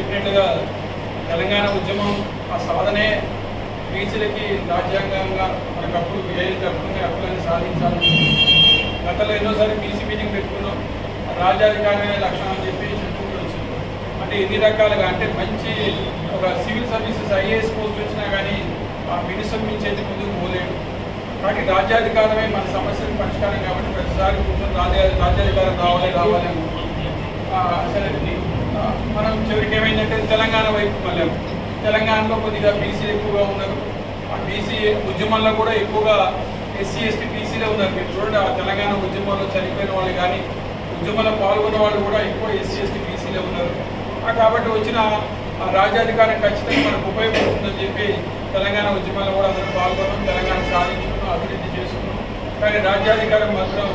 చెప్పినట్టుగా తెలంగాణ ఉద్యమం ఆ సాధనే బీసీలకి రాజ్యాంగంగా మనకు అప్పుడు ఏ హక్కులని హక్కులని సాధించాలని గతంలో ఎన్నోసార్లు బీసీ మీటింగ్ పెట్టుకున్నాం. రాజ్యాధికారమే లక్షణం అని చెప్పి చెప్పుకుంటూ వచ్చింది అంటే ఎన్ని రకాలుగా? అంటే మంచి ఒక సివిల్ సర్వీసెస్ ఐఏఎస్ పోస్ట్ వచ్చినా కానీ ఆ మినిసం నుంచి అయితే ముందుకు పోలేడు కాబట్టి రాజ్యాధికారమే మన సమస్యలకు పరిష్కారం కాబట్టి ప్రతిసారి కూర్చొని రాజ్య రాజ్యాధికారం రావాలి రావాలి అని ఆ, మనం చివరికి ఏమైందంటే తెలంగాణ వైపు మళ్ళాము. తెలంగాణలో కొద్దిగా బీసీ ఎక్కువగా ఉన్నారు. ఆ బీసీ ఉద్యమంలో కూడా ఎక్కువగా ఎస్సీ ఎస్టీ బీసీలో ఉన్నారు. మీరు చూడండి ఆ తెలంగాణ ఉద్యమంలో చనిపోయిన వాళ్ళు కానీ ఉద్యమంలో పాల్గొన్న వాళ్ళు కూడా ఎక్కువ ఎస్సీ ఎస్టీ బీసీలో ఉన్నారు. కాబట్టి వచ్చిన ఆ రాజ్యాధికారం ఖచ్చితంగా మనకు ఉపయోగపడుతుందని చెప్పి తెలంగాణ ఉద్యమంలో కూడా అందరూ పాల్గొన్నాం తెలంగాణ సాధించుకున్నాం అభివృద్ధి చేసుకున్నాం. కానీ రాజ్యాధికారం మాత్రం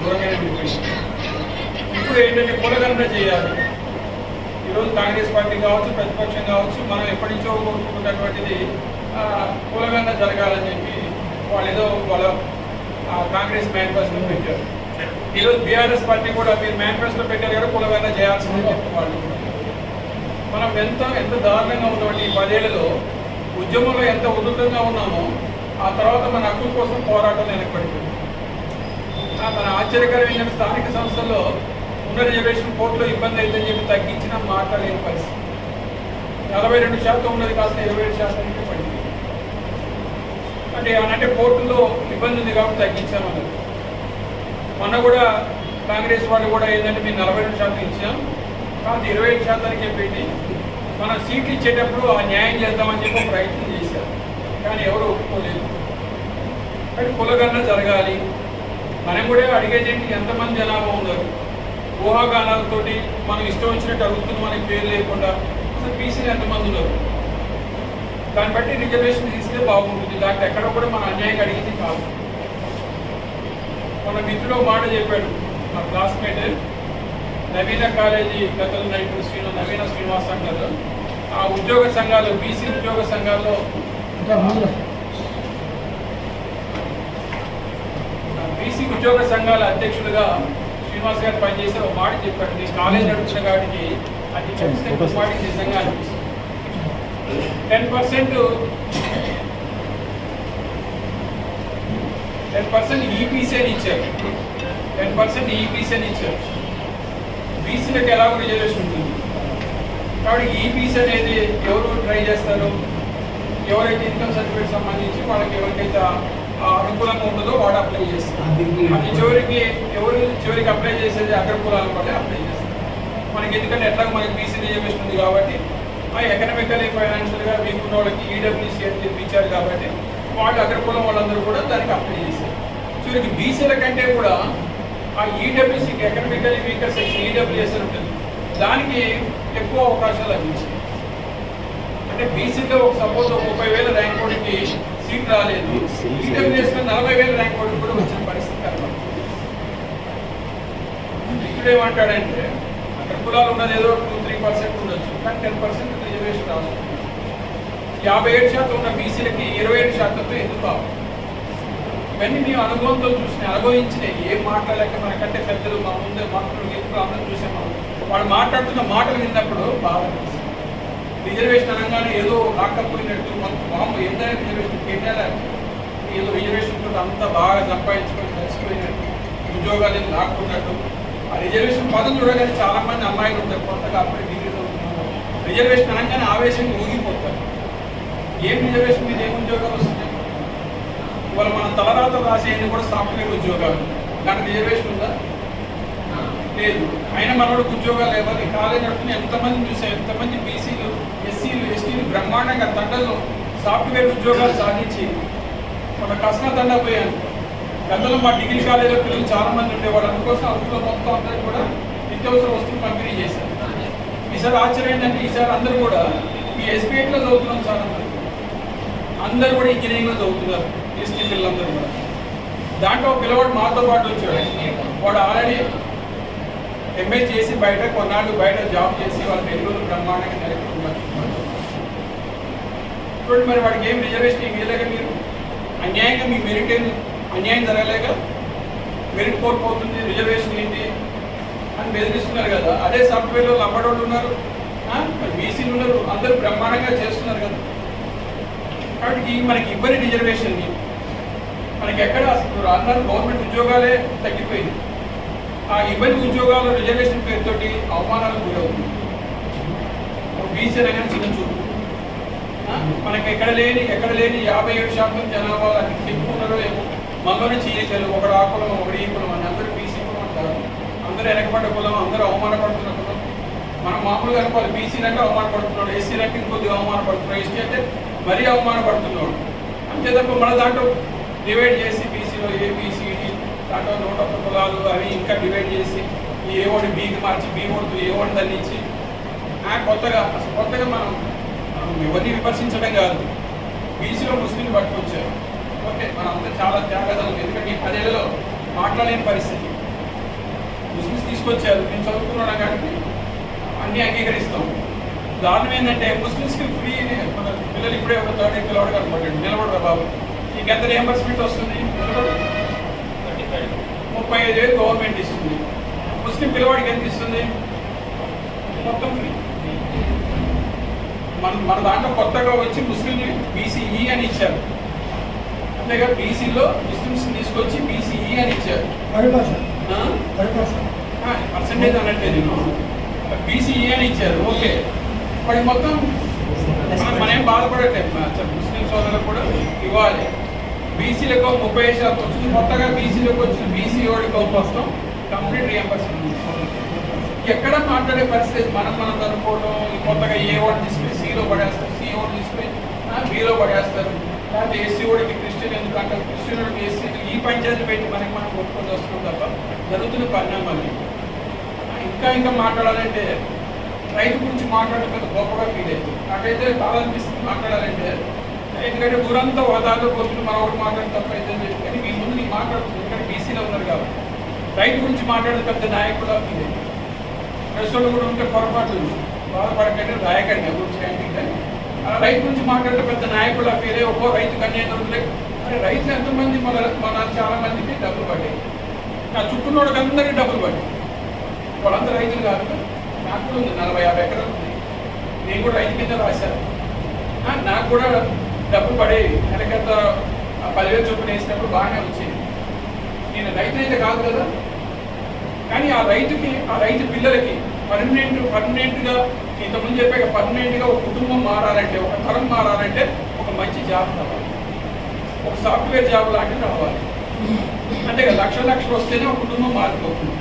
దూరమైన ఇప్పుడు ఏంటంటే కులగణన చేయాలి. ఈరోజు కాంగ్రెస్ పార్టీ కావచ్చు ప్రతిపక్షం కావచ్చు మనం ఎప్పటి నుంచో కోరుకుంటున్నటువంటిది ఆ, జరగాలని చెప్పి వాళ్ళు ఏదో వాళ్ళ కాంగ్రెస్ మేనిఫెస్టో పెట్టారు. ఈరోజు బీఆర్ఎస్ పార్టీ కూడా మీరు మేనిఫెస్టో పెట్టారు కదా కులగణన చేయాల్సిందని చెప్పి వాళ్ళు. మనం ఎంత ఎంత దారుణంగా ఉన్నామంటే ఈ పదేళ్ళలో ఉద్యమంలో ఎంత ఉధృతంగా ఉన్నామో ఆ తర్వాత మన హక్కుల కోసం పోరాటం వెనకబడిపోయింది ఆ, మన ఆశ్చర్యకరమైన స్థానిక సంస్థల్లో ఉన్న రిజర్వేషన్ కోర్టులో ఇబ్బంది అయిందని చెప్పి తగ్గించిన మాట్లాడలేని పరిస్థితి. నలభై రెండు శాతం ఉన్నది కాస్త ఇరవై ఏడు శాతానికి పడింది. అంటే అనంటే కోర్టులో ఇబ్బంది ఉంది కాబట్టి తగ్గించామన్నారు మొన్న కూడా కాంగ్రెస్ వాళ్ళు కూడా ఏంటంటే మేము నలభై రెండు శాతం ఇచ్చాం. కాదు ఇరవై ఏడు శాతానికే పెట్టి మనం సీట్లు ఇచ్చేటప్పుడు ఆ న్యాయం చేద్దామని చెప్పి ప్రయత్నం చేశారు. కానీ ఎవరు ఒప్పుకోలేదు. కానీ కులగన్న జరగాలి. మనం కూడా అడిగేదేంటి ఎంతమంది జనాభా ఉన్నారు? ఊహాగానాలతోటి మనం ఇష్టం వచ్చినట్టు అడుగుతున్న మనకి పేరు లేకుండా అసలు బీసీలు ఎంతమంది ఉన్నారు? దాన్ని బట్టి రిజర్వేషన్ ఇస్తే బాగుంటుంది. దాంట్లో ఎక్కడ కూడా మన అన్యాయం అడిగింది కాదు. మన మిత్రుడు మాట చెప్పాడు. మా క్లాస్మేట్ నవీన కాలేజీ గతంలో నైపుడు శ్రీను నవీన శ్రీనివాస్ అంటారు. ఆ ఉద్యోగ సంఘాలు బీసీ ఉద్యోగ సంఘాల్లో బీసీ ఉద్యోగ సంఘాల అధ్యక్షులుగా శ్రీనివాస్ గారు పనిచేసి ఒక మాట చెప్పాడు నీ కాలేజ్ నడుపుతున్న కాడికి అది మాట నిజంగా అనిపిస్తుంది. Ten percent ten percent EPC అని ఇచ్చారు. టెన్ పర్సెంట్ ఈపీసీ అని ఇచ్చారు. బీసీలకు ఎలాగో రిజర్వేషన్ ఉంటుంది? కాబట్టి ఈపీసీ అనేది ఎవరు ట్రై చేస్తారు? ఎవరైతే ఇన్కమ్ సర్టిఫికేట్ సంబంధించి వాళ్ళకి ఎవరికైతే అనుకూలంగా ఉంటుందో వాడు అప్లై చేస్తారు అది చివరికి ఎవరు చివరికి అప్లై చేసేది అగ్రకులాల వాళ్ళే అప్లై చేస్తారు. మనకి ఎందుకంటే ఎట్లా మనకి బీసీ రిజర్వేషన్ ఉంది కాబట్టి ఆ ఎకనామికలీ ఫైనాన్షియల్గా వీక్ ఉన్న వాళ్ళకి ఈడబ్ల్యూసీ అని చెప్పి ఇచ్చారు కాబట్టి వాళ్ళు అగ్రకులం వాళ్ళందరూ కూడా దానికి అప్లై చేశారు చివరికి బీసీల కంటే కూడా ఆ ఈడబ్ల్యూసీకి ఎకనామికలీ వీకర్ సెక్షన్ ఈడబ్ల్యూఎస్ ఉంటుంది. దానికి ఎక్కువ అవకాశాలు లభించాయి. అంటే బీసీలో ఒక సపోజ్ ముప్పై వేల ర్యాంక్ కోడ్కి సీట్ రాలేదు. ఈడబ్ల్యూఎస్లో నలభై వేల ర్యాంక్ ఓట్లు కూడా వచ్చిన పరిస్థితి కనబడుతుంది ఇప్పుడు అక్కడ కులాలు ఉన్నది ఏదో టూ త్రీ పర్సెంట్ ఉండొచ్చు కానీ టెన్ పర్సెంట్ రిజర్వేషన్ రావచ్చు యాభై ఏడు శాతం ఉన్న బీసీలకి ఇరవై ఏడు శాతంతో ఎందుకు కావాలి ఇవన్నీ మేము అనుభవంతో చూసిన అనుభవించిన ఏం మాట్లాడలేక మనకంటే పెద్దలు మా ముందే మాటలు ఎప్పుడు అందరూ చూసాం వాళ్ళు మాట్లాడుతున్న మాటలు విన్నప్పుడు బాధ అనిపిస్తుంది. రిజర్వేషన్ అనగానే ఏదో రాకపోయినట్టు మనకు మామూలు ఎంతైనా రిజర్వేషన్ కేటాల ఏదో రిజర్వేషన్ తోటి అంతా బాగా సంపాదించుకొని చచ్చిపోయినట్టు ఉద్యోగాలు లాక్కున్నట్టు ఆ రిజర్వేషన్ పదం చూడగానే చాలామంది అమ్మాయిలు ఉంటారు కొత్తగా అప్పుడే డిగ్రీలో రిజర్వేషన్ అనగానే ఆవేశంగా ఊగిపోతారు. ఏం రిజర్వేషన్ మీద ఏం ఉద్యోగాలు వస్తున్నాయి? ఇవాళ మన తలరాత రాసేది కూడా సాఫ్ట్వేర్ ఉద్యోగాలు. కానీ రిజర్వేషన్ ఉందా? లేదు. అయినా మనోడికి ఉద్యోగాలు లేవాలి కాలేజ్ నడుపుని ఎంతమంది చూసాం ఎంతమంది బీసీలు? ఎస్సీలు ఎస్టీలు బ్రహ్మాండంగా తండల్లో సాఫ్ట్వేర్ ఉద్యోగాలు సాధించి మన కష్ట తండ పోయాను గతంలో మా డిగ్రీ కాలేజీలో పిల్లలు చాలా మంది ఉండేవాళ్ళు అందుకోసం అందులో మొత్తం అందరూ కూడా నిత్యావసర వస్తువులు పంపిణీ చేశారు. ఈసారి ఆశ్చర్యం ఏంటంటే ఈసారి అందరూ కూడా ఈ ఎస్బీఐలో చదువుతున్నాం సార్ అందరూ. అందరూ కూడా ఇంజనీరింగ్లో చదువుతున్నారు. ఎస్టీ పిల్లలందరూ కూడా. దాంట్లో పిల్లవాడు మాతో పాటు వచ్చాడు. వాడు ఆల్రెడీ ఎంఏ చేసి బయట కొన్నాళ్ళు బయట జాబ్ చేసి వాళ్ళు బెంగళూరు బ్రహ్మాండంగా నెలకొన్నారు చూడండి మరి వాడికి ఏం రిజర్వేషన్ ఇవ్వలేక మీరు? అన్యాయంగా మీ మెరిట్ ఏం అన్యాయం జరగలేక మెరిట్ కోల్పోతుంది రిజర్వేషన్ ఏంటి అని బెదిరిస్తున్నారు కదా. అదే సాఫ్ట్వేర్లో లంబడోళ్ళు ఉన్నారు. మరి బీసీలు ఉన్నారు. అందరూ బ్రహ్మాండంగా చేస్తున్నారు కదా. కాబట్టి మనకి ఇవ్వని రిజర్వేషన్ మనకి ఎక్కడ అసలు అన్నారు గవర్నమెంట్ ఉద్యోగాలే తగ్గిపోయింది. ఆ ఇబ్బంది ఉద్యోగాల రిజర్వేషన్ పేరుతోటి అవమానాలకు గురవుతుంది. బీసీ రంగం చిన్న చూపు. మనకి ఎక్కడ లేని ఎక్కడ లేని యాభై ఏడు శాతం జనాభా అది చెప్పుకున్నారో ఏమో. మనలోనే చేయలేదు ఒకడు ఆ కులం ఒకడు ఈ కులం అని అందరూ బీసీ కులం అంటారు. అందరూ వెనకబడ్డ కులం అందరూ అవమానపడుతున్న కులం. మనం మామూలుగా అనుకోవాలి. బీసీ అంటే అవమానపడుతున్నాడు. ఎస్సీ అంటే ఇంకొద్దిగా అవమానపడుతున్నాడు. ఎస్టీ అంటే మరీ అవమానపడుతున్నాడు. అంతే తప్ప మన దాంట్లో డివైడ్ చేసి బీసీలో ఏబీసీ దాంట్లో నూట ఒక్క కులాలు అవి ఇంకా డివైడ్ చేసి ఈ ఏ ఓడి బీకి మార్చి బీ ఓడి ఏ ఓడి దాన్ని కొత్తగా అసలు కొత్తగా మనం మనం ఎవరిని విమర్శించడం కాదు. బీసీలో ముస్లింలు పట్టుకొచ్చారు. ఓకే మనంతా అంతా చాలా త్యాగదలం ఎందుకంటే ఈ పదేళ్ళలో మాట్లాడలేని పరిస్థితి. ముస్లిమ్స్ తీసుకొచ్చారు. మేము చదువుకున్నాం కాబట్టి అన్నీ అంగీకరిస్తాం. దారుణం ఏంటంటే ముస్లిమ్స్కి ఫ్రీ మన పిల్లలు ఇప్పుడే ఒక థర్డ్ పిల్లవాడు కనపడ్డాడు నిలబడరా బాబు? నీకు ఎంత రియంబర్స్మెంట్ వస్తుంది. ముప్పై ఐదు వేలు గవర్నమెంట్ ఇస్తుంది. ముస్లిం పిల్లవాడికి ఎంత ఇస్తుంది? మొత్తం ఫ్రీ మన మన దాంట్లో కొత్తగా వచ్చి ముస్లిం బీసీఈ అని ఇచ్చారు. అంతేగా బీసీలో ముస్లిమ్స్ తీసుకొచ్చి బీసీఈ అని ఇచ్చారు. పర్సంటేజ్ అన్నట్టే నేను. బీసీఈ అని ఇచ్చారు. ఓకే. వాడి మొత్తం మనం ఏం బాధపడట్లేదు. ముస్లిం సోదరులకు కూడా ఇవ్వాలి. బీసీలకు ముప్పై ఐదు శాతం వచ్చింది కొత్తగా బీసీలకు వచ్చిన బీసీ వాడికి వస్తాం కంప్లీట్ రియంబర్స్మెంట్ ఎక్కడ మాట్లాడే పరిస్థితి? మనం మనం అనుకోవడం కొత్తగా ఏ ఓటు తీసుకుని సిలో పడేస్తారు సి ఓడి తీసుకుని బిలో పడేస్తారు. లేకపోతే ఎస్సీ ఓడికి క్రిస్టియన్ ఎందుకంటే క్రిస్టియన్ ఓడికి ఎస్సీ ఈ పంచాయతీ పెట్టి మనకి మనం కొట్టుకొని వస్తున్నాం తప్ప జరుగుతున్న పరిణామాలు ఇంకా ఇంకా మాట్లాడాలంటే రైతు గురించి మాట్లాడడం పెద్ద గొప్పగా ఫీల్ అవుతుంది. నాకైతే బాధ అనిపిస్తుంది మాట్లాడాలంటే ఎందుకంటే ఊరంతా హోదాలో కూర్చుని మన ఒకటి మాట్లాడి తప్ప అయితే కానీ మీ ముందు నీకు మాట్లాడుతుంది ఎందుకంటే బీసీలో ఉన్నారు కాబట్టి. రైతు గురించి మాట్లాడే పెద్ద నాయకుడు ఫీల్ అవుతుంది కూడా ఉంటే పొరపాటు బాధపడకండి రాయకండి గురించి చేయండి అలా రైతు గురించి మాట్లాడే పెద్ద నాయకుడు ఫీల్ అయ్యి ఒక్కో రైతు కన్యా దొరుకుతాయి అరే రైతులు ఎంతమంది? మన మన చాలా మందికి డబ్బులు పడ్డాయి. నా చుట్టూనోడికి వాళ్ళకి అందరికీ డబ్బులు పడ్డాయి. వాళ్ళందరూ రైతులు కాదు నాకు కూడా ఉంది. నలభై యాభై ఎకరాలు ఉంది నేను కూడా రైతు కింద రాశాను. నాకు కూడా డబ్బులు పడేవి నెలకంత ఆ పదివేలు చొప్పున వేసినప్పుడు బాగానే వచ్చింది. నేను రైతు అయితే కాదు కదా? కానీ ఆ రైతుకి ఆ రైతు పిల్లలకి పర్మనెంట్ పర్మనెంట్గా ఇంతకుముందు చెప్పాక పర్మనెంట్గా ఒక కుటుంబం మారాలంటే ఒక తరం మారాలంటే ఒక మంచి జాబ్ రావాలి. ఒక సాఫ్ట్వేర్ జాబ్ లాంటిది రావాలి. అంటే ఇక లక్ష లక్షలు వస్తేనే ఒక కుటుంబం మారిపోతుంది.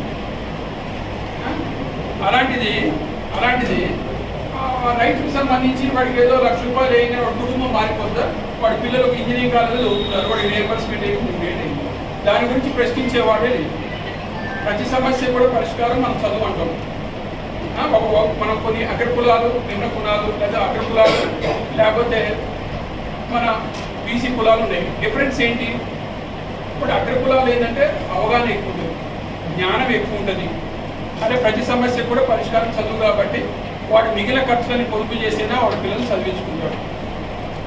అలాంటిది అలాంటిది రైతుకు సంబంధించి వాడికి ఏదో లక్ష రూపాయలు వేయగానే వాడి వాడి పిల్లలు ఇంజనీరింగ్ కాలేజీలో చదువుతున్నారు. వాడికి రియంబర్స్మెంట్ ఏమి దాని గురించి ప్రశ్నించేవాడే లేదు. ప్రతి సమస్య కూడా పరిష్కారం మనం చదువు అంటాం ఒక మనం కొన్ని అగ్ర కులాలు నిమ్న కులాలు లేదా అగ్ర కులాలు లేకపోతే మన బీసీ కులాలు ఉన్నాయి. డిఫరెన్స్ ఏంటి? ఇప్పుడు అగ్ర కులాలు ఏంటంటే అవగాహన ఎక్కువ ఉంటుంది. జ్ఞానం ఎక్కువ ఉంటుంది. అంటే ప్రతి సమస్య కూడా పరిష్కారం చదువు కాబట్టి వాడు మిగిలిన ఖర్చులని పొదుపు చేసినా? వాడు పిల్లలు చదివించుకుంటాడు.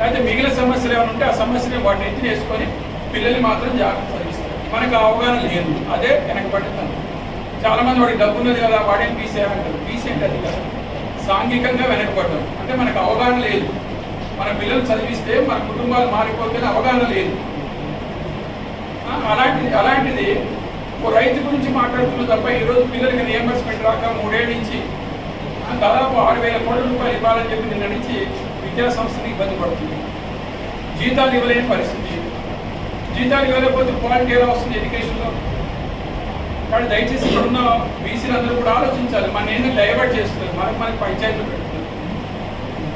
అయితే మిగిలిన సమస్యలు ఏమైనా ఉంటే ఆ సమస్యని వాటిని ఎత్తి వేసుకొని పిల్లల్ని మాత్రం జాగ్రత్త చదివిస్తారు మనకు అవగాహన లేదు. అదే వెనకబడుతుంది చాలామంది వాడికి డబ్బు ఉన్నది కదా వాడేం పీసేయాలంటారు అంటారు అది కదా. సాంఘికంగా వెనకబడ్డాం. అంటే మనకు అవగాహన లేదు. మన పిల్లలు చదివిస్తే మన కుటుంబాలు మారిపోతే అవగాహన లేదు. అలాంటిది అలాంటిది ఓ రైతు గురించి మాట్లాడుతున్న తప్ప ఈరోజు పిల్లలకి రియంబర్స్మెంట్ రాక మూడేళ్ళ నుంచి దాదాపు ఆరు వేల కోట్ల రూపాయలు ఇవ్వాలని చెప్పి నిన్న నుంచి విద్యా సంస్థలు ఇబ్బంది పడుతుంది. జీతాలు ఇవ్వలేని పరిస్థితి. జీతాలు ఇవ్వలేకపోతే క్వాలిటీ ఎలా వస్తుంది ఎడ్యుకేషన్లో? కానీ దయచేసి ఇప్పుడున్న బీసీలు అందరూ కూడా ఆలోచించాలి. మన ఏంటంటే డైవర్ట్ చేస్తున్నారు మనకి మనకి పంచాయతీలు పెడుతున్నారు.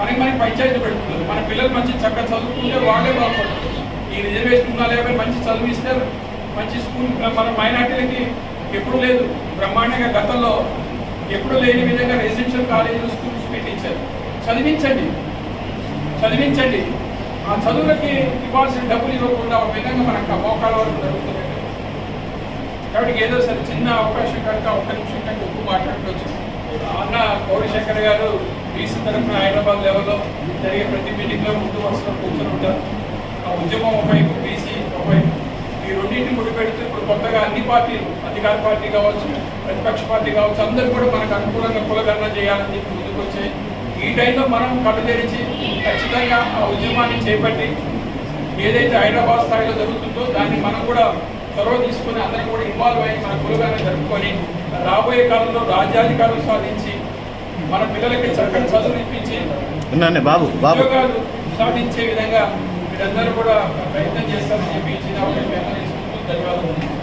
మనకి మనకి పంచాయతీలు పెడుతున్నారు. మన పిల్లలు మంచి చక్కగా చదువుకుంటే వాళ్ళే బాగుపడతారు. ఈ రిజర్వేషన్ ఉన్న లేకపోతే మంచి చదువు ఇస్తారు. మంచి స్కూల్ మన మైనార్టీలకి ఎప్పుడు లేదు. బ్రహ్మాండంగా గతంలో ఎప్పుడు లేని విధంగా రెసిడెన్షియల్ కాలేజీలు స్కూల్స్ పెట్టించారు. చదివించండి. చదివించండి. ఆ చదువులకి ఇవ్వాల్సిన డబ్బులు ఇవ్వకుండా ఒక విధంగా మనకు మోకాల వరకు జరుగుతుంది. కాబట్టి ఏదో సరే చిన్న అవకాశం కనుక ఒక్క నిమిషం కంటే ఎక్కువ మాట్లాడుకోవచ్చు. అన్న గౌరీశంకర్ గారు బీసీ తరఫున హైదరాబాద్ లెవెల్లో జరిగే ప్రతి మీటింగ్లో ముందు వరుసలో కూర్చొని ఉంటారు. ఆ ఉద్యమం ఒకవైపు బీసీ ఒకవైపు. ఈ రెండింటిని ముడిపెడుతూ ఇప్పుడు ఇప్పుడు కొత్తగా అన్ని పార్టీలు అధికార పార్టీ కావచ్చు ప్రతిపక్ష పార్టీ కావచ్చు అందరూ కూడా మనకు అనుకూలంగా కులగణన చేయాలని చెప్పి ముందుకు వచ్చాయి ఈ టైంలో మనం కళ్ళు తెరిచి ఖచ్చితంగా ఆ ఉద్యమాన్ని చేపట్టి ఏదైతే హైదరాబాద్ స్థాయిలో జరుగుతుందో దాన్ని మనం కూడా చొరవ తీసుకుని అందరం కూడా ఇన్వాల్వ్ అయ్యి మన కులగానే జరుపుకొని రాబోయే కాలంలో రాజ్యాధికారం సాధించి మన పిల్లలకి చక్కని చదువు ఇప్పించి బాబు బాబు. ఉద్యోగాలు సాధించే విధంగా మీరందరూ కూడా ప్రయత్నం చేస్తారని చెప్పి చిన్న ధన్యవాదాలు.